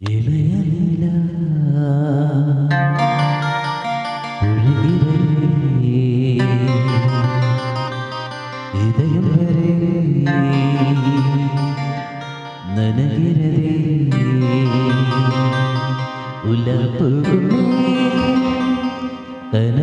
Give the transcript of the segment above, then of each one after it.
വരെ നനകിരരേ ഉലപ്പുകുമേ കന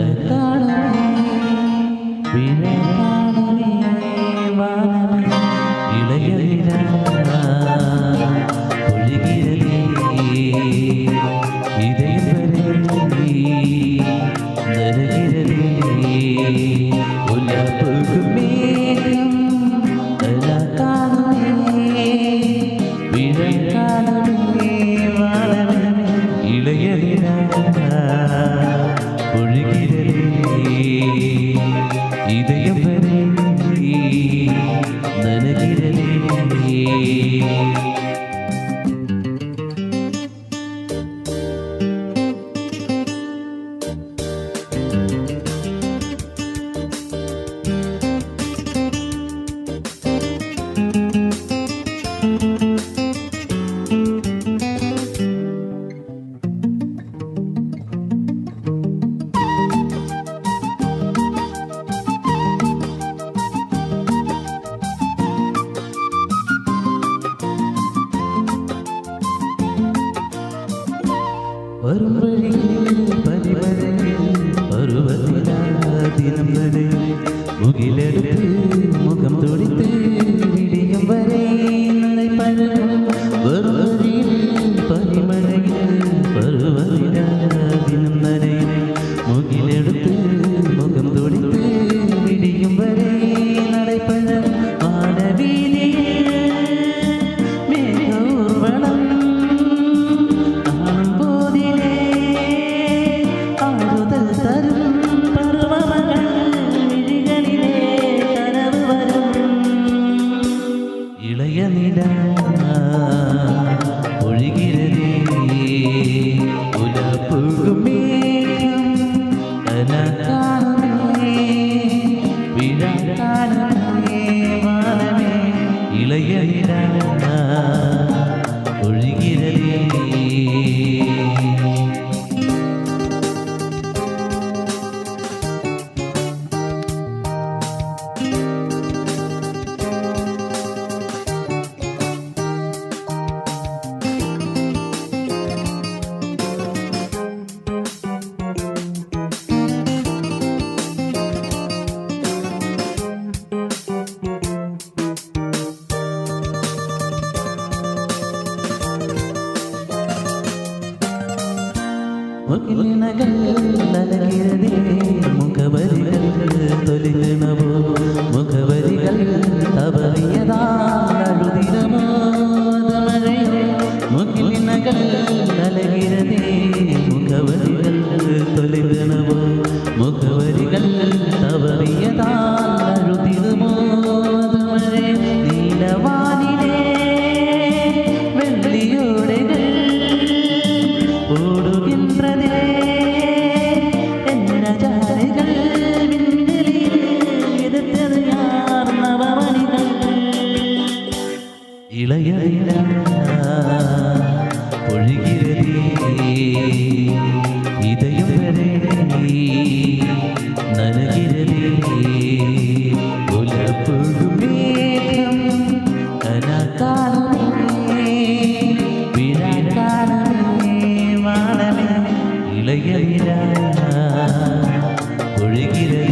see. വരും വഴിയിൽ പരിമലയിൽ പർവതരാതിനം വരെ മുകിലെടുത്ത് മുഖം തുടിത്ത് വിടിയും വരെ പഴം വരും വഴിയിൽ പരിമലയിൽ പർവതരാതിനം വരെ മുകിലെടുത്ത് മുകിലിനകൾ മുഖവരികൾ തൊലികണവോ മുഖവരികൾ പുതുമേഘം കനത്താലേ വിരാക്കാലേ വാണന ഇളയ വിരാ ഒഴുകിരേ